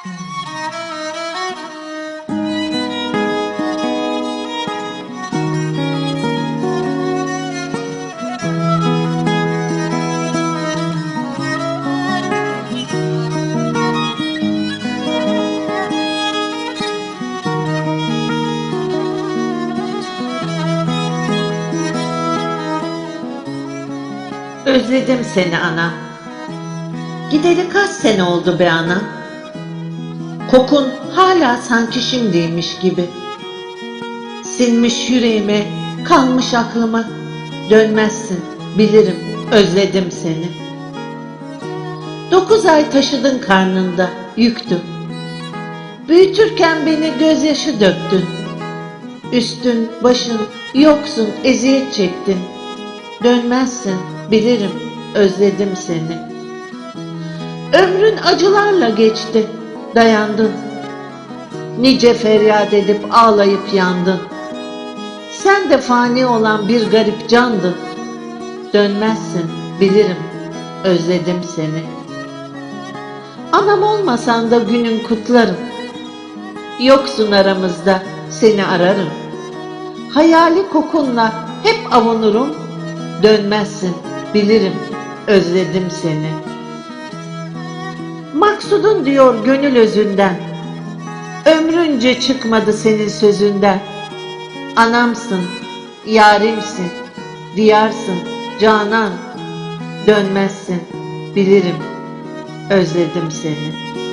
Özledim seni ana. Gideli kaç sene oldu be ana. Kokun hala sanki şimdiymiş gibi. Sinmiş yüreğime, kalmış aklıma. Dönmezsin, bilirim, özledim seni. Dokuz ay taşıdın karnında, yüktü. Büyütürken beni gözyaşı döktün. Üstün, başın, yoksun, eziyet çektin. Dönmezsin, bilirim, özledim seni. Ömrün acılarla geçti, dayandın. Nice feryat edip ağlayıp yandın. Sen de fani olan bir garip candın. Dönmezsin, bilirim, özledim seni. Anam olmasan da günün kutlarım. Yoksun aramızda, seni ararım. Hayali kokunla hep avunurum. Dönmezsin, bilirim, özledim seni. Maksudun diyor gönül özünden. Ömrünce çıkmadı senin sözünden. Anamsın, yarimsin, diyarsın, canan. Dönmezsin, bilirim, özledim seni.''